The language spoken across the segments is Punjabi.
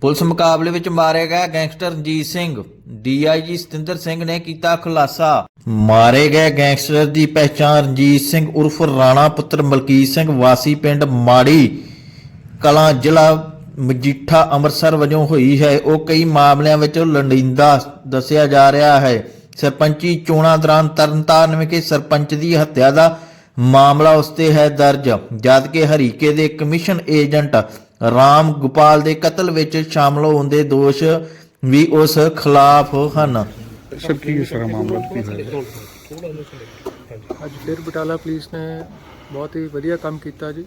ਪੁਲਿਸ ਮੁਕਾਬਲੇ ਵਿੱਚ ਮਾਰਿਆ ਗਿਆ ਗੈਂਗਸਟਰ ਰਣਜੀਤ ਸਿੰਘ। ਡੀਆਈਜੀ ਸਤਿੰਦਰ ਸਿੰਘ ਨੇ ਕੀਤਾ ਖੁਲਾਸਾ। ਮਾਰੇ ਗਏ ਗੈਂਗਸਟਰ ਦੀ ਪਹਿਚਾਣ ਰਣਜੀਤ ਸਿੰਘ ਉਰਫ ਰਾਣਾ ਪੁੱਤਰ ਮਲਕੀਤ ਸਿੰਘ ਵਾਸੀ ਪਿੰਡ ਮਾੜੀ ਕਲਾਂ ਜ਼ਿਲ੍ਹਾ ਮਜੀਠਾ ਅੰਮ੍ਰਿਤਸਰ ਵਜੋਂ ਹੋਈ ਹੈ। ਉਹ ਕਈ ਮਾਮਲਿਆਂ ਵਿੱਚ ਲੰਡਿੰਦਾ ਦੱਸਿਆ ਜਾ ਰਿਹਾ ਹੈ। ਸਰਪੰਚੀ ਚੋਣਾਂ ਦੌਰਾਨ ਤਰਨਤਾਰਨ ਵਿਖੇ ਸਰਪੰਚ ਦੀ ਹੱਤਿਆ ਦਾ ਮਾਮਲਾ ਉਸ ਤੇ ਹੈ ਦਰਜ ਜਦ ਕਿ ਹਰੀਕੇ ਦੇ ਕਮਿਸ਼ਨ ਏਜੰਟ ਰਾਮ ਗੋਪਾਲ ਦੇ ਕਤਲ ਵਿੱਚ ਸ਼ਾਮਲ ਹੋਣ ਦੇ ਦੋਸ਼ ਵੀ ਉਸ ਖਿਲਾਫ ਹਨ। ਸਰ ਕੀ ਹੈ ਸਾਰਾ ਮਾਮਲਾ ਕੀ ਹੋਇਆ? ਅੱਜ ਫਿਰ ਬਟਾਲਾ ਪੁਲਿਸ ਨੇ ਬਹੁਤ ਹੀ ਵਧੀਆ ਕੰਮ ਕੀਤਾ ਜੀ।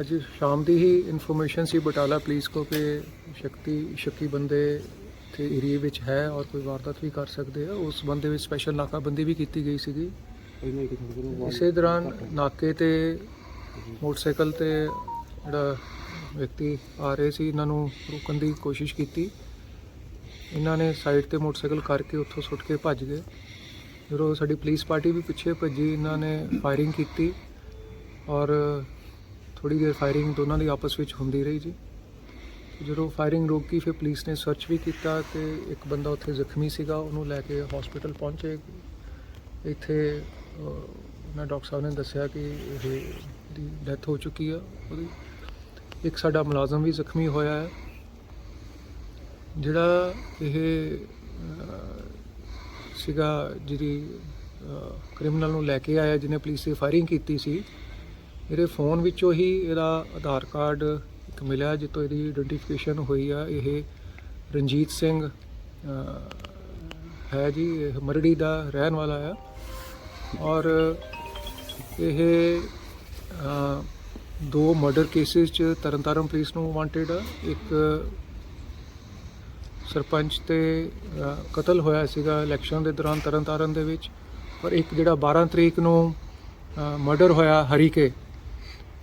ਅੱਜ ਸ਼ਾਮ ਦੀ ਹੀ ਇਨਫੋਰਮੇਸ਼ਨ ਸੀ ਬਟਾਲਾ ਪੁਲਿਸ ਕੋ ਕਿ ਸ਼ਕਤੀ ਸ਼ੱਕੀ ਬੰਦੇ ਤੇ ਏਰੀਏ ਵਿੱਚ ਹੈ ਔਰ ਕੋਈ ਵਾਰਦਾਤ ਵੀ ਕਰ ਸਕਦੇ ਆ। ਉਸ ਬੰਦੇ ਵਿੱਚ ਸਪੈਸ਼ਲ ਨਾਕਾਬੰਦੀ ਵੀ ਕੀਤੀ ਗਈ ਸੀਗੀ। ਇਸੇ ਦੌਰਾਨ ਨਾਕੇ ਤੇ ਮੋਟਰਸਾਈਕਲ ਤੇ ਜਿਹੜਾ ਵਿਅਕਤੀ ਆ ਰਹੇ ਸੀ, ਇਹਨਾਂ ਨੂੰ ਰੋਕਣ ਦੀ ਕੋਸ਼ਿਸ਼ ਕੀਤੀ। ਇਹਨਾਂ ਨੇ ਸਾਈਡ ਤੇ ਮੋਟਰਸਾਈਕਲ ਕਰਕੇ ਉੱਥੋਂ ਸੁੱਟ ਕੇ ਭੱਜ ਗਏ। ਜਦੋਂ ਸਾਡੀ ਪੁਲਿਸ ਪਾਰਟੀ ਵੀ ਪਿੱਛੇ ਭੱਜੀ, ਇਹਨਾਂ ਨੇ ਫਾਇਰਿੰਗ ਕੀਤੀ ਔਰ ਥੋੜੀ ਦੇਰ ਫਾਇਰਿੰਗ ਦੋਨਾਂ ਦੀ ਆਪਸ ਵਿੱਚ ਹੁੰਦੀ ਰਹੀ ਜੀ। ਜਦੋਂ ਫਾਇਰਿੰਗ ਰੋਕੀ, ਫਿਰ ਪੁਲਿਸ ਨੇ ਸਰਚ ਵੀ ਕੀਤਾ ਤੇ ਇੱਕ ਬੰਦਾ ਉੱਥੇ ਜ਼ਖਮੀ ਸੀਗਾ, ਉਹਨੂੰ ਲੈ ਕੇ ਹਸਪੀਟਲ ਪਹੁੰਚੇ। ਇੱਥੇ ਅਹ, ਡਾਕਟਰ ਸਾਹਿਬ ਨੇ ਦੱਸਿਆ ਕਿ ਇਹ ਦੀ ਡੈਥ ਹੋ ਚੁੱਕੀ ਆ ਉਹਦੀ। ਇੱਕ ਸਾਡਾ ਮੁਲਾਜ਼ਮ ਵੀ ਜ਼ਖਮੀ ਹੋਇਆ ਹੈ। ਜਿਹੜਾ ਇਹ ਸੀਗਾ ਜਿਹਦੀ ਕ੍ਰਿਮੀਨਲ ਨੂੰ ਲੈ ਕੇ ਆਇਆ ਜਿਹਨੇ ਪੁਲਿਸ ਤੇ ਫਾਇਰਿੰਗ ਕੀਤੀ ਸੀ ਇਹਦੇ ਫੋਨ ਵਿੱਚੋਂ ਹੀ ਇਹਦਾ ਆਧਾਰ ਕਾਰਡ ਇੱਕ ਮਿਲਿਆ ਜਿੱਤੋਂ ਇਹਦੀ ਆਇਡੈਂਟੀਫਿਕੇਸ਼ਨ ਹੋਈ ਆ। ਇਹ ਰਣਜੀਤ ਸਿੰਘ ਹੈ ਜੀ ਇਹ ਮਰੜੀ ਦਾ ਰਹਿਣ ਵਾਲਾ ਆ। ਔਰ ਇਹ ਦੋ ਮਰਡਰ ਕੇਸਿਸ ਚ ਤਰਨਤਾਰਨ ਪੁਲਿਸ ਨੂੰ ਵਾਂਟਡ ਆ ਇੱਕ ਸਰਪੰਚ ਤੇ ਕਤਲ ਹੋਇਆ ਸੀਗਾ ਇਲੈਕਸ਼ਨ ਦੇ ਦੌਰਾਨ ਤਰਨਤਾਰਨ ਦੇ ਵਿੱਚ। ਔਰ ਇੱਕ ਜਿਹੜਾ 12 ਤਰੀਕ ਨੂੰ ਮਰਡਰ ਹੋਇਆ ਹਰੀਕੇ,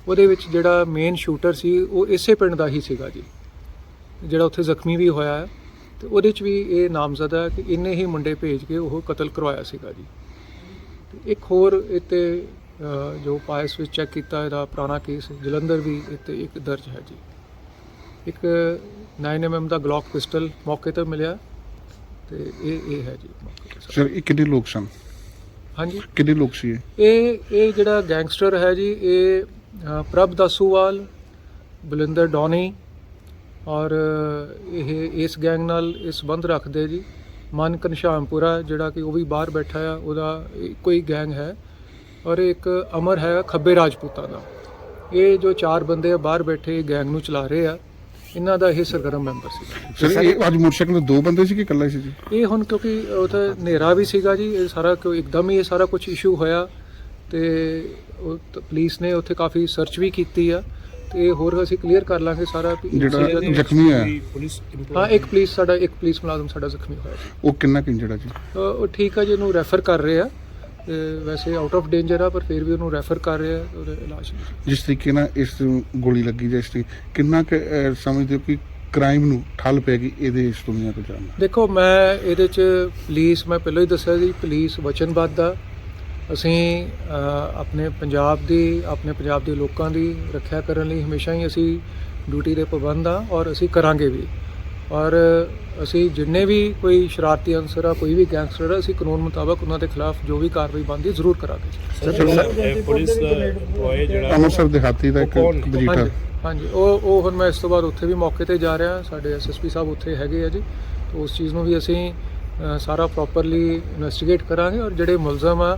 ਉਹਦੇ ਵਿੱਚ ਜਿਹੜਾ ਮੇਨ ਸ਼ੂਟਰ ਸੀ, ਉਹ ਇਸੇ ਪਿੰਡ ਦਾ ਹੀ ਸੀਗਾ ਜੀ। ਜਿਹੜਾ ਉੱਥੇ ਜ਼ਖਮੀ ਵੀ ਹੋਇਆ ਹੈ। ਤੇ ਉਹਦੇ ਚ ਵੀ ਇਹ ਨਾਮਜ਼ਦ ਹੈ ਕਿ ਇੰਨੇ ਹੀ ਮੁੰਡੇ ਭੇਜ ਕੇ ਉਹ ਕਤਲ ਕਰਵਾਇਆ ਸੀਗਾ ਜੀ। ਇੱਕ ਹੋਰ ਇੱਥੇ ਜੋ ਪਾਇਸ ਵਿੱਚ ਚੈੱਕ ਕੀਤਾ ਇਹਦਾ ਪੁਰਾਣਾ ਕੇਸ ਜਲੰਧਰ ਵੀ ਇੱਥੇ ਇੱਕ ਦਰਜ ਹੈ ਜੀ। ਇੱਕ 9mm ਦਾ ਗਲੌਕ ਪਿਸਟਲ ਮੌਕੇ ਤੇ ਮਿਲਿਆ ਤੇ ਇਹ ਇਹ ਹੈ ਜੀ ਸਰ ਇਹ ਕਿੰਨੇ ਲੋਕ ਸਨ? ਹਾਂਜੀ। ਕਿੰਨੇ ਲੋਕ ਸੀ ਇਹ? ਇਹ ਇਹ ਜਿਹੜਾ ਗੈਂਗਸਟਰ ਹੈ ਜੀ ਇਹ ਪ੍ਰਭ ਦਸੂਵਾਲ ਬਲਿੰਦਰ ਡੌਨੀ ਔਰ ਇਹ ਇਸ ਗੈਂਗ ਨਾਲ ਇਹ ਸੰਬੰਧ ਰੱਖਦੇ ਜੀ। ਮਨ ਘਨਸ਼ਾਮਪੁਰਾ ਜਿਹੜਾ ਕਿ ਉਹ ਵੀ ਬਾਹਰ ਬੈਠਾ ਆ ਉਹਦਾ ਹੀ ਗੈਂਗ ਹੈ ਔਰ ਇੱਕ ਅਮਰ ਹੈ ਖੱਬੇ ਰਾਜਪੂਤਾਂ ਦਾ। ਇਹ ਜੋ ਚਾਰ ਬੰਦੇ ਆ ਬਾਹਰ ਬੈਠੇ ਗੈਂਗ ਨੂੰ ਚਲਾ ਰਹੇ ਆ ਇਹਨਾਂ ਦਾ ਇਹ ਸਰਗਰਮ ਮੈਂਬਰ ਸੀ। ਸਰ ਇਹ ਅੱਜ ਮੋਟਰਸਾਈਕਲ ਤੇ ਦੋ ਬੰਦੇ ਸੀ ਕਿ ਇਕੱਲਾ ਸੀ ਜੀ? ਇਹ ਹੁਣ ਕਿਉਂਕਿ ਉੱਥੇ ਹਨੇਰਾ ਵੀ ਸੀਗਾ ਜੀ ਇਹ ਸਾਰਾ ਕਿਉਂ ਇੱਕਦਮ ਹੀ ਇਹ ਸਾਰਾ ਕੁਝ ਇਸ਼ੂ ਹੋਇਆ ਤੇ ਉਹ ਤ- ਪੁਲਿਸ ਨੇ ਉੱਥੇ ਕਾਫੀ ਸਰਚ ਵੀ ਕੀਤੀ ਆ। ਤੇ ਹੋਰ ਅਸੀਂ ਕਲੀਅਰ ਕਰ ਲਾਂਗੇ ਸਾਰਾ ਵੀ ਜਿਹੜਾ incident- ਜ਼ਖਮੀ ਹੋਇਆ। ਹਾਂ ਇੱਕ ਪੁਲਿਸ ਸਾਡਾ ਇੱਕ ਪੁਲਿਸ ਮੁਲਾਜ਼ਮ ਸਾਡਾ ਜ਼ਖਮੀ ਹੋਇਆ ਜੀ ਉਹ ਕਿੰਨਾ ਕਿ ਇੰਜਰਡ ਹੈ ਜੀ? ਅ, ਉਹ ਠੀਕ ਆ ਜੀ ਇਹਨੂੰ ਰੈਫਰ ਕਰ ਰਹੇ ਆ। ਤੇ ਵੈਸੇ ਆਊਟ ਆਫ ਡੇਂਜਰ ਆ ਪਰ ਫਿਰ ਵੀ ਉਹਨੂੰ ਰੈਫਰ ਕਰ ਰਹੇ ਆ ਉਹਦੇ ਇਲਾਜ ਲਈ ਜਿਸ ਤਰੀਕੇ ਨਾਲ ਇਸ ਨੂੰ ਗੋਲੀ ਲੱਗੀ ਜਾਂ ਇਸ ਤਰੀਕੇ ਕਿੰਨਾ ਕੁ, ਅਹ, ਸਮਝਦੇ ਹੋ ਕਿ ਕ੍ਰਾਈਮ ਨੂੰ ਠੱਲ ਪੈਗੀ ਇਹਦੇ ਇਸ ਦੁਨੀਆ ਤੋਂ ਜਾਣ ਨਾਲ? ਦੇਖੋ ਮੈਂ ਇਹਦੇ ਚ ਪੁਲਿਸ ਮੈਂ ਪਹਿਲਾਂ ਹੀ ਦੱਸਿਆ ਜੀ ਪੁਲਿਸ ਵਚਨਬੱਧ ਆ। ਅਸੀਂ ਆਪਣੇ ਪੰਜਾਬ ਦੀ ਆਪਣੇ ਪੰਜਾਬ ਦੇ ਲੋਕਾਂ ਦੀ ਰੱਖਿਆ ਕਰਨ ਲਈ ਹਮੇਸ਼ਾ ਹੀ ਅਸੀਂ ਡਿਊਟੀ ਦੇ ਪਾਬੰਦ ਆ ਔਰ ਅਸੀਂ ਕਰਾਂਗੇ ਵੀ। ਔਰ ਅਸੀਂ ਜਿੰਨੇ ਵੀ ਕੋਈ ਸ਼ਰਾਰਤੀ ਅਨਸਰ ਆ ਕੋਈ ਵੀ ਗੈਂਗਸਟਰ ਆ ਅਸੀਂ ਕਾਨੂੰਨ ਮੁਤਾਬਕ ਉਹਨਾਂ ਦੇ ਖਿਲਾਫ ਜੋ ਵੀ ਕਾਰਵਾਈ ਬਣਦੀ ਜ਼ਰੂਰ ਕਰਾਂਗੇ। ਪੁਲਿਸ ਜਿਹੜਾ ਅੰਮ੍ਰਿਤਸਰ ਦਿਹਾਤੀ ਦਾ ਇੱਕ ਹਾਂਜੀ ਉਹ ਉਹ ਹੁਣ ਮੈਂ ਇਸ ਤੋਂ ਬਾਅਦ ਉੱਥੇ ਵੀ ਮੌਕੇ ਤੇ ਜਾ ਰਿਹਾ ਸਾਡੇ ਐਸਐਸਪੀ ਸਾਹਿਬ ਉੱਥੇ ਹੈਗੇ ਆ ਜੀ। ਤੇ ਉਸ ਚੀਜ਼ ਨੂੰ ਵੀ ਅਸੀਂ ਸਾਰਾ ਪ੍ਰੋਪਰਲੀ ਇਨਵੈਸਟੀਗੇਟ ਕਰਾਂਗੇ ਔਰ ਜਿਹੜੇ ਮੁਲਜ਼ਮ ਆ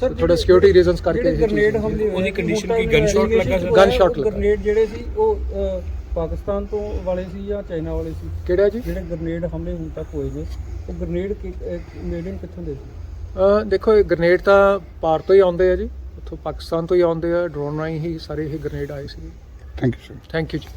ਥੋੜਾ ਸਿਕਿਉਰਿਟੀ ਰੀਜ਼ਨਸ ਕਰਕੇ ਇਹ ਗ੍ਰਨੇਡ ਹਮਲੇ ਉਹਦੀ condition ਕੀ? Gun shot ਲੱਗਾ ਸੀ? Gun shot ਲੱਗਾ। ਗ੍ਰਨੇਡ ਜਿਹੜੇ ਸੀ ਉਹ ਪਾਕਿਸਤਾਨ ਤੋਂ ਵਾਲੇ ਸੀ ਜਾਂ ਚਾਈਨਾ ਵਾਲੇ ਸੀ? ਕਿਹੜਾ ਜੀ? ਜਿਹੜੇ ਗ੍ਰਨੇਡ ਹਮਲੇ ਹੁਣ ਤੱਕ ਹੋਏ ਨੇ ਉਹ ਗ੍ਰਨੇਡ ਮੇਡ ਇਨ ਕਿੱਥੋਂ ਦੇ ਸੀ? ਦੇਖੋ ਇਹ ਗ੍ਰਨੇਡ ਤਾਂ ਪਾਰ ਤੋਂ ਹੀ ਆਉਂਦੇ ਆ ਜੀ। ਉੱਥੋਂ ਪਾਕਿਸਤਾਨ ਤੋਂ ਹੀ ਆਉਂਦੇ ਆ ਡਰੋਨ ਰਾਹੀਂ ਹੀ ਸਾਰੇ ਇਹ ਗ੍ਰਨੇਡ ਆਏ ਸੀ thank you sir thank you ਜੀ।